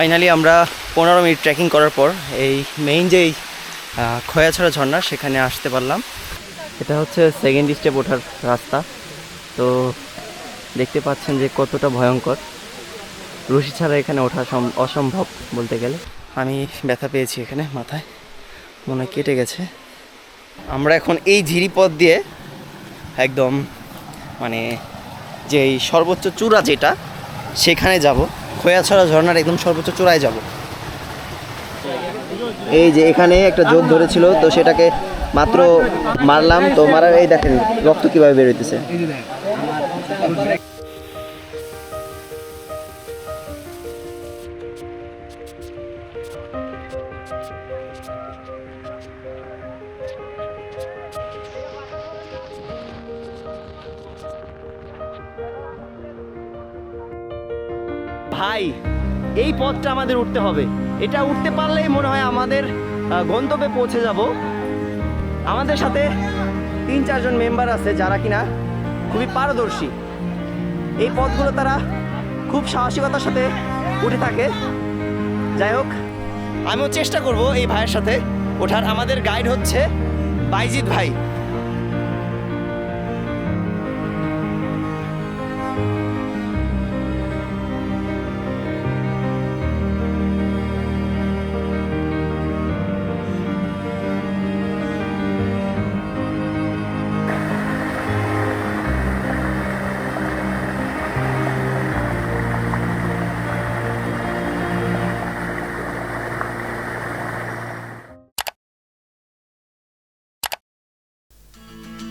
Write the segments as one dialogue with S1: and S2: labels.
S1: Finally আমরা পনেরো minute trekking করার পর এই মেইন যেই খয়াছড়া ঝর্ণা, সেখানে আসতে পারলাম। এটা হচ্ছে সেকেন্ড স্টেপ ওঠার রাস্তা। তো দেখতে পাচ্ছেন যে কতটা ভয়ঙ্কর। রশি ছাড়া এখানে ওঠা সম- অসম্ভব বলতে গেলে। আমি ব্যথা পেয়েছি এখানে, মাথায়। মনে কেটে গেছে। আমরা এখন এই ঝিরিপথ দিয়ে একদম মানে যে এই সর্বোচ্চ চূড়া যেটা, সেখানে যাব। খোয়াছড়া ঝর্ণার একদম সর্বোচ্চ চূড়ায় যাব। এই যে এখানে একটা জোর ধরেছিল, তো সেটাকে মাত্র মারলাম। তো মারার এই দেখেন, রক্ত কীভাবে বের এই আমাদের উঠতে হবে। এটা উঠতে পারলেই মনে হয় আমাদের গন্তব্যে পৌঁছে যাব। আমাদের সাথে তিন চারজন মেম্বার আছে যারা কিনা খুবই পারদর্শী। এই পথগুলো তারা খুব সাহসিকতার সাথে উঠে থাকে। যাই হোক, আমিও চেষ্টা করব এই ভাইয়ের সাথে ওঠার। আমাদের গাইড হচ্ছে বাইজিৎ ভাই।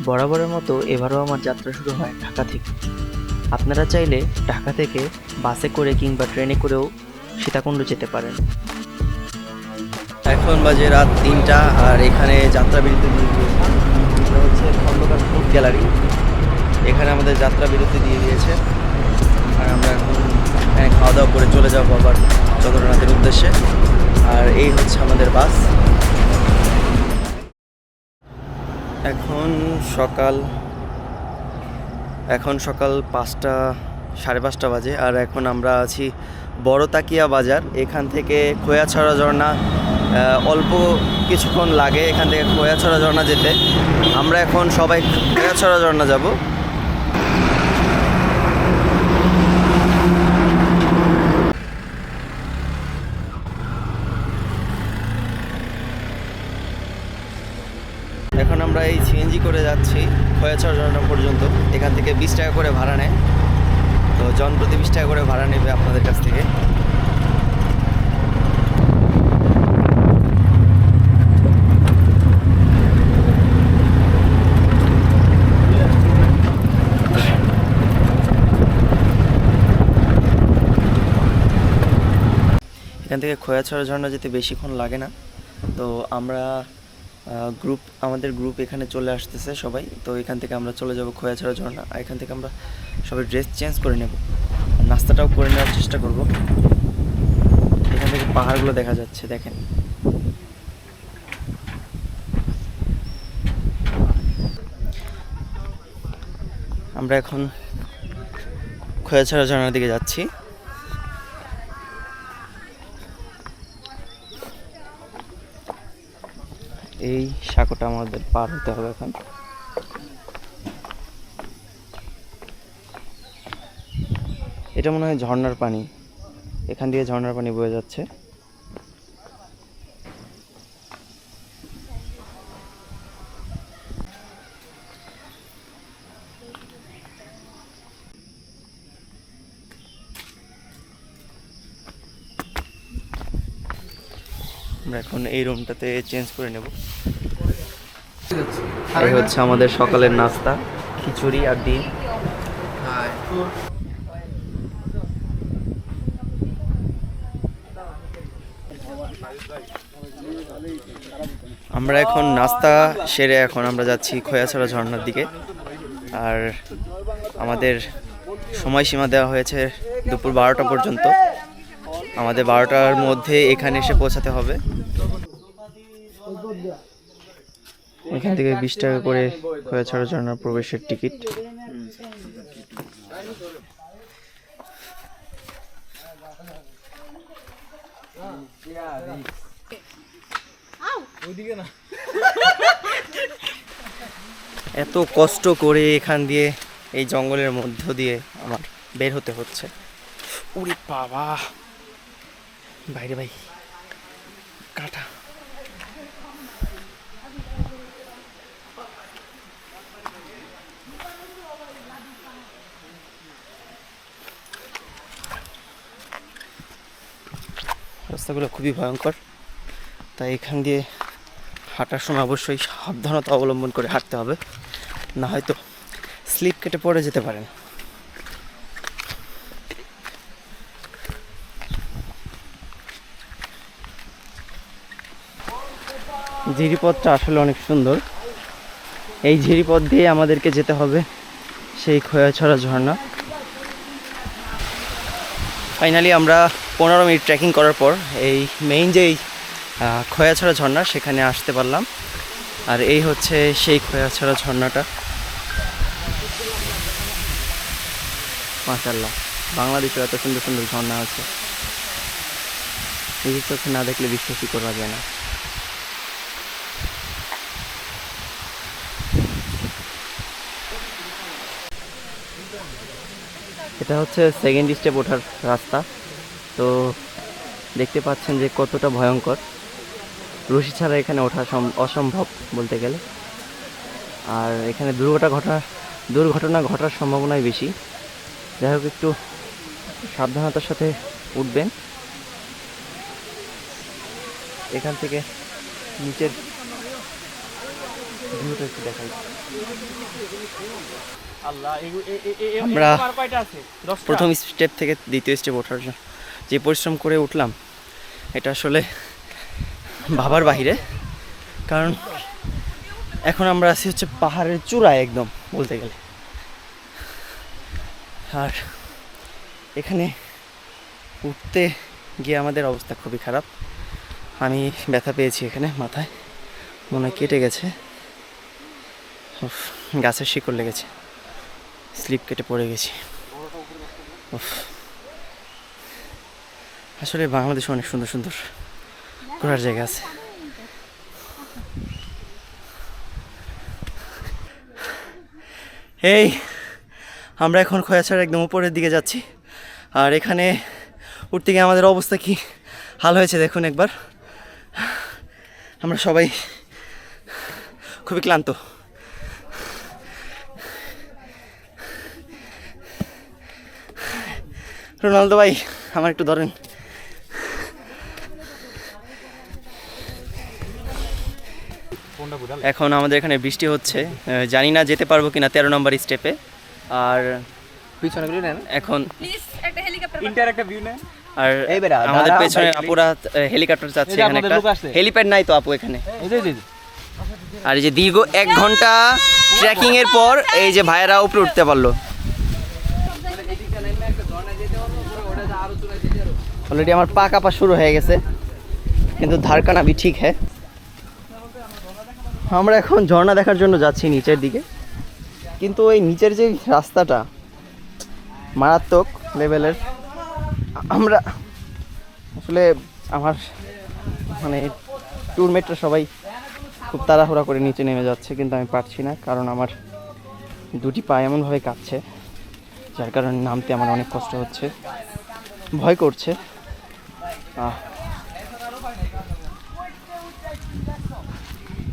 S1: বরাবরের মতো এবারও আমার যাত্রা শুরু হয় ঢাকা থেকে। আপনারা চাইলে ঢাকা থেকে বাসে করে কিংবা ট্রেনে করেও সীতাকুণ্ড যেতে পারেন। এখন বাজে রাত তিনটা আর এখানে যাত্রা বিরতি হচ্ছে খন্দকার ফুড গ্যালারি। এখানে আমাদের যাত্রা বিরতি দিয়ে দিয়েছে। আর আমরা এখন, এখানে খাওয়া দাওয়া করে চলে যাব আবার চন্দ্রনাথের উদ্দেশ্যে। আর এই হচ্ছে আমাদের বাস। এখন সকাল এখন সকাল পাঁচটা, সাড়ে পাঁচটা বাজে আর এখন আমরা আছি বড়তাকিয়া বাজার। এখান থেকে খোয়াছড়া ঝর্ণা অল্প কিছুক্ষণ লাগে এখান থেকে খোয়াছড়া ঝর্ণা যেতে। আমরা এখন সবাই খোয়াছড়া ঝর্ণা যাব এখন আমরা এই সিএনজি করে খয়াছড় ঝর্ণা পর্যন্ত। এখান থেকে বিশ টাকা করে ভাড়া নেয়। তো জন প্রতি বিশ টাকা করে ভাড়া নেবে আপনাদের কাছ থেকে। এখান থেকে খয়াছড়া ঝর্ণা যেতে বেশিক্ষণ লাগে না। তো আমরা গ্রুপ আমাদের গ্রুপ এখানে চলে আসতেছে সবাই। তো এখান থেকে আমরা চলে যাব খোয়াছড়া ঝর্ণা। আর এখান থেকে আমরা সবাই ড্রেস চেঞ্জ করে নেব। নাস্তাটাও করে নেওয়ার চেষ্টা করব। এখান থেকে পাহাড়গুলো দেখা যাচ্ছে, দেখেন। আমরা এখন খোয়াছড়া ঝর্ণার দিকে যাচ্ছি। এই সাঁকোটা আমাদের পার হতে হবে এখন। এটা মনে হয় ঝর্নার পানি। এখান দিয়ে ঝর্নার পানি বয়ে যাচ্ছে। আমরা এখন এই রুমটাতে চেঞ্জ করে নেব। এই হচ্ছে আমাদের সকালের নাস্তা খিচুড়ি আর ডিম। আমরা এখন নাস্তা সেরে এখন আমরা যাচ্ছি খয়াছড়া ঝর্ণার দিকে। আর আমাদের সময়সীমা দেওয়া হয়েছে দুপুর বারোটা পর্যন্ত। আমাদের বারোটার মধ্যে এখানে এসে পৌঁছাতে হবে। এখান থেকে বিশ টাকা করে খয়াছড়া ঝর্ণার প্রবেশের টিকিট। এত কষ্ট করে এখান দিয়ে, এই জঙ্গলের মধ্য দিয়ে আমার বের হতে হচ্ছে। উরি বাবা! বাইরে ভাই, কাটা। রাস্তাগুলো খুবই ভয়ঙ্কর, তাই এখান দিয়ে হাঁটার সময় অবশ্যই সাবধানতা অবলম্বন করে হাঁটতে হবে। না হয়তো স্লিপ কেটে পড়ে যেতে পারেন। ঝিরিপথটা আসলে অনেক সুন্দর। এই ঝিরিপথ দিয়ে আমাদেরকে যেতে হবে সেই খোয়াছড়া ঝর্ণা। ফাইনালি আমরা পনেরো মিনিট ট্রেকিং করার পর এই মেইন যেই খোয়াছড়া ঝর্ণা, সেখানে আসতে পারলাম। আর এই হচ্ছে সেই খোয়াছড়া ঝর্ণাটা। মাশাল্লাহ বাংলাদেশে এত সুন্দর সুন্দর ঝর্ণা আছে। নিজের চোখে না দেখলে বিশ্বাসই করা যায় না। এটা হচ্ছে সেকেন্ড স্টেপ ওঠার রাস্তা। তো দেখতে পাচ্ছেন যে কতটা ভয়ঙ্কর। রশি ছাড়া এখানে ওঠা সম- অসম্ভব বলতে গেলে। আর এখানে দুর্ঘটনা ঘটা, দুর্ঘটনা ঘটার সম্ভাবনাই বেশি। যাই হোক, একটু সাবধানতার সাথে উঠবেন। এখান থেকে নিচের ভিউটা একটু দেখাই। আমরা প্রথম স্টেপ থেকে দ্বিতীয় স্টেপ ওঠার জন্য। যে পরিশ্রম করে উঠলাম এটা আসলে ভাবার বাহিরে। কারণ এখন আমরা আছি হচ্ছে পাহাড়ের চূড়ায় একদম বলতে গেলে। আর এখানে উঠতে গিয়ে আমাদের অবস্থা খুবই খারাপ। আমি ব্যথা পেয়েছি এখানে মাথায়। মনে হয় কেটে গেছে। উফ, গাছের শিকড় লেগেছে। স্লিপ কেটে পড়ে গেছি। আসলে বাংলাদেশে অনেক সুন্দর সুন্দর ঘোরার জায়গা আছে। এই, আমরা এখন খয়াছাড়ার একদম উপরের দিকে যাচ্ছি। আর এখানে উঠতে গিয়ে আমাদের অবস্থা কি? হাল হয়েছে দেখুন একবার। আমরা সবাই খুবই ক্লান্ত। রোনালদো ভাই আমার একটু ধরেন। এখন আমাদের এখানে বৃষ্টি হচ্ছে। জানি না যেতে পারব কিনা তেরো নম্বর স্টেপে আর
S2: নেন।
S1: এখন
S3: প্লিজ একটা হেলিকপ্টার
S2: ইন্টার একটা ভিউ নেন।
S1: আর
S2: এই
S1: আমাদের পেছনে আপুরা হেলিকপ্টার যাচ্ছে এখানে একটা। হেলিপ্যাড নাই তো আপু এখানে। আর এই যে দীর্ঘ এক ঘণ্টা ট্রেকিং এর পর এই যে ভাইয়েরা উপরে উঠতে পারল। অলরেডি আমার পা কাপা শুরু হয়ে গেছে। কিন্তু ধারকানা বি ঠিক হ্যাঁ। আমরা এখন ঝর্ণা দেখার জন্য যাচ্ছি নিচের দিকে। কিন্তু ওই নিচের যে রাস্তাটা, মারাত্মক লেভেলের, আমরা আসলে আমার মানে ট্যুরমেটরা সবাই খুব তাড়াহুড়া করে নিচে নেমে যাচ্ছে, কিন্তু আমি পারছি না, কারণ আমার দুটি পা এমনভাবে কাঁপছে, যার কারণে নামতে আমার অনেক কষ্ট হচ্ছে, ভয় করছে।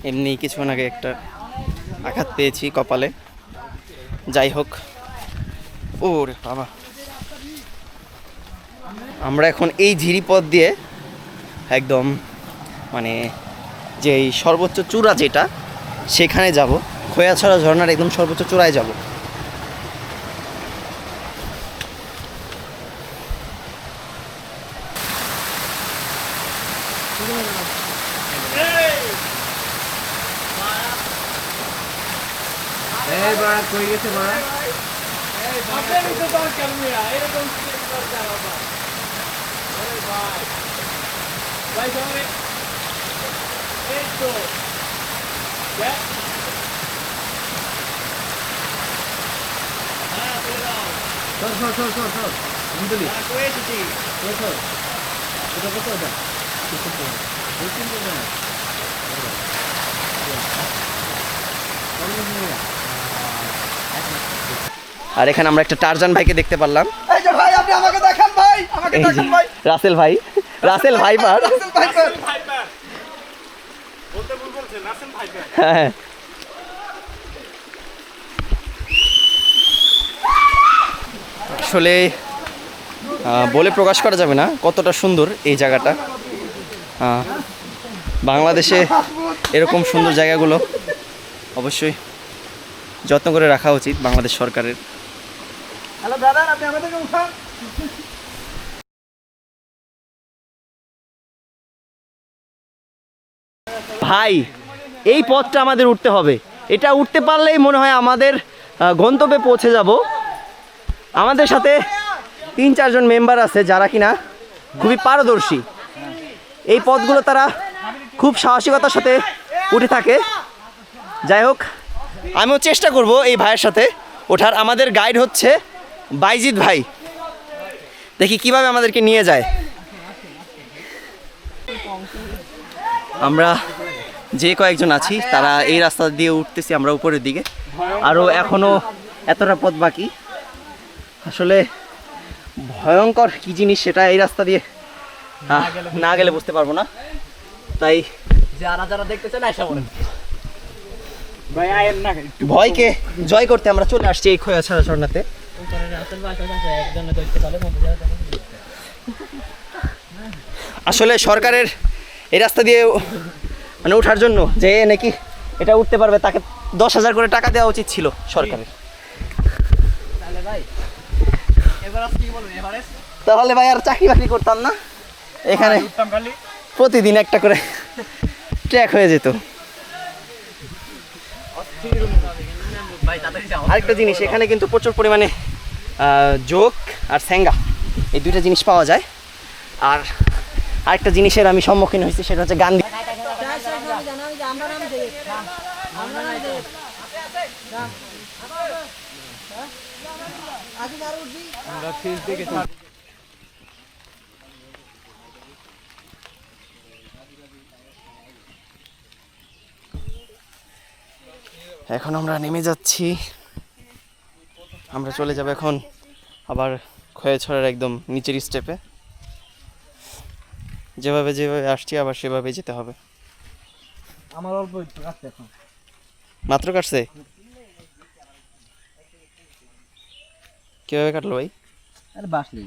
S1: এমনি কিছুক্ষণ আগে একটা আঘাত পেয়েছি কপালে। যাই হোক। ওরে বাবা। আমরা এখন এই ঝিরিপথ দিয়ে একদম মানে যে এই সর্বোচ্চ চূড়া যেটা, সেখানে যাব। খোয়াছড়া ঝর্ণার একদম সর্বোচ্চ চূড়ায় যাব।
S2: এই বড় কই গেছে বড়? সর সর সর সর সর সর এটা কত এটা?
S1: আর এখানে আমরা একটা টারজান ভাইকে দেখতে পারলাম।
S3: এই যে ভাই আপনি আমাকে দেখান ভাই আমাকে
S1: এই যে
S3: দেখান ভাই।
S1: রাসেল ভাই রাসেল ভাইপার।
S3: ভাই স্যার।
S1: হ্যাঁ। আসলে বলে প্রকাশ করা যাবে না কতটা সুন্দর এই জায়গাটা। বাংলাদেশে এরকম সুন্দর জায়গাগুলো অবশ্যই যত্ন করে রাখা উচিত বাংলাদেশ সরকারের।
S3: হ্যালো ব্রাদার আপনি আমাদেরকে উঠান।
S1: ভাই এই পথটা আমাদের উঠতে হবে। এটা উঠতে পারলেই মনে হয় আমাদের গন্তব্যে পৌঁছে যাব। আমাদের সাথে তিন চারজন মেম্বার আছে যারা কিনা খুবই পারদর্শী। এই পথগুলো তারা খুব সাহসিকতার সাথে উঠে থাকে। যাই হোক, আমিও চেষ্টা করব এই ভাইয়ের সাথে ওঠার। আমাদের গাইড হচ্ছে বাইজিৎ ভাই। দেখি কীভাবে আমাদেরকে নিয়ে যায়। আমরা যে কয়েকজন আছি, তারা এই রাস্তা দিয়ে উঠতেছি আমরা উপরের দিকে। আরও এখনও এতটা পথ বাকি। আসলে ভয়ঙ্কর কী জিনিস সেটা এই রাস্তা দিয়ে না গেলে বুঝতে পারব না। তাই
S2: যারা যারা দেখতে চান আসা বলেন ভাই আয়েন না।
S1: ভয়কে জয় করতে আমরা চলে আসছি এই খোয়া ছাড়া ঝর্ণাতে। আসলে সরকারের এই রাস্তা দিয়ে মানে ওঠার জন্য যে নাকি এটা উঠতে পারবে তাকে দশ হাজার করে টাকা দেওয়া উচিত ছিল সরকারের। তাহলে ভাই আর চাকরি বাকরি করতাম না? এখানে প্রতিদিন একটা করে ট্র্যাক হয়ে যেত। আরেকটা জিনিস এখানে কিন্তু প্রচুর পরিমাণে জোক আর স্যাঙ্গা এই দুইটা জিনিস পাওয়া যায়। আর আরেকটা জিনিসের আমি সম্মুখীন হয়েছি সেটা হচ্ছে গান্ধী।
S2: আমরা
S1: এখন আমরা নেমে যাচ্ছি। আমরা চলে যাব এখন আবার ক্ষয়ে খয়েছড়ার একদম নিচের স্টেপে যেভাবে যেভাবে আসছি আবার সেভাবে যেতে হবে।
S2: আমার অল্প একটু কাছে এখন।
S1: মাত্র কাটছে? কীভাবে কাটলো ভাই?
S2: আরে বাসলি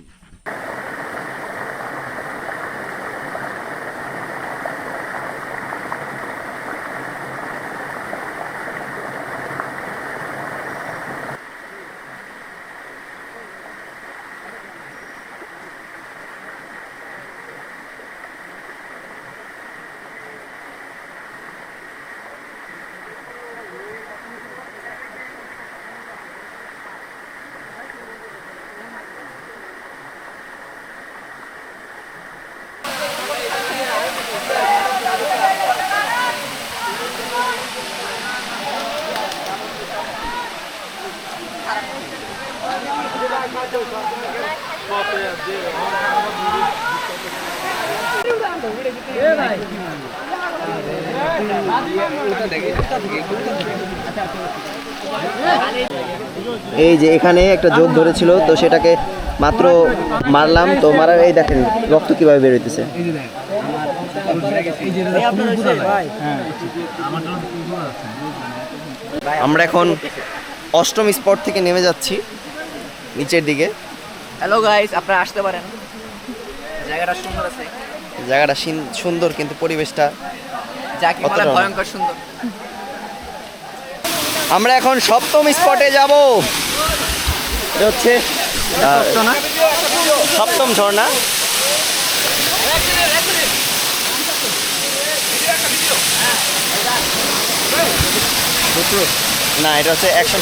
S1: এই যে এখানে একটা যোগ ধরেছিল, তো সেটাকে মাত্র মারলাম। তো মারার এই দেখেন, রক্ত কীভাবে বেরোইতেছে আমরা এখন অষ্টম স্পট থেকে নেমে যাচ্ছি। নিচের দিকে।
S2: হ্যালো গাইস আপনারা আসতে পারেন। জায়গাটা সুন্দর আছে।
S1: জায়গাটা সুন্দর কিন্তু পরিবেশটা
S2: যা কি বলে ভয়ঙ্কর সুন্দর।
S1: আমরা এখন সপ্তম স্পটে যাব। এটা হচ্ছে সপ্তম ঝর্ণা। না এটা হচ্ছে অ্যাকশন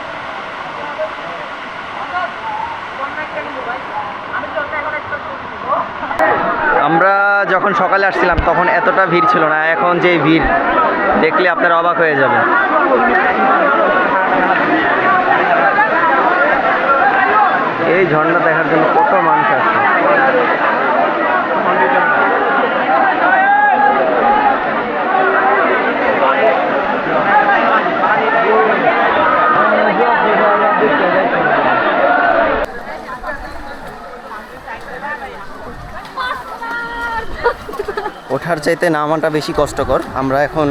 S1: আমরা যখন সকালে আসছিলাম, তখন এতটা ভিড় ছিল না, এখন যে ভিড়, দেখলে আপনার অবাক হয়ে যাবে এই ঝর্ণা দেখার জন্য কত মানুষ আছে ওঠার চাইতে নামাটা বেশি কষ্টকর। আমরা এখন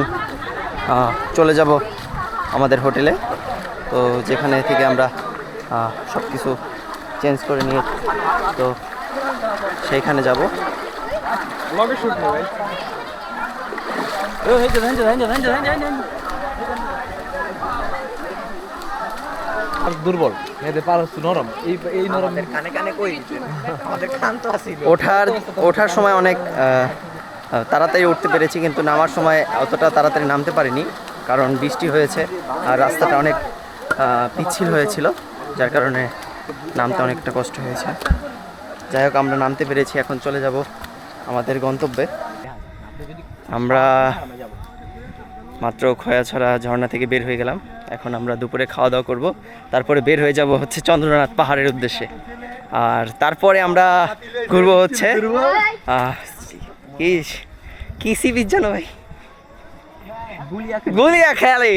S1: চলে যাব আমাদের হোটেলে। তো যেখানে থেকে আমরা সব কিছু চেঞ্জ করে নিয়ে তো সেইখানে যাব।
S2: দুর্বল। নরম। এই এই নরম
S3: কানে কানে কই আমাদের খান তো
S1: ওঠার ওঠার সময় অনেক তাড়াতাড়ি উঠতে পেরেছি, কিন্তু নামার সময় অতটা তাড়াতাড়ি নামতে পারিনি, কারণ বৃষ্টি হয়েছে আর রাস্তাটা অনেক পিচ্ছিল হয়েছিল, যার কারণে নামতে অনেকটা কষ্ট হয়েছে। যাই হোক, আমরা নামতে পেরেছি, এখন চলে যাব আমাদের গন্তব্যে। আমরা মাত্র খয়াছড়া ঝর্ণা থেকে বের হয়ে গেলাম, এখন আমরা দুপুরে খাওয়া দাওয়া করব, তারপরে বের হয়ে যাব হচ্ছে চন্দ্রনাথ পাহাড়ের উদ্দেশ্যে। আর তারপরে আমরা ঘুরবো হচ্ছে আহ, কি কি সি বিচ জানো ভাই গুলিয়া খেয়ালি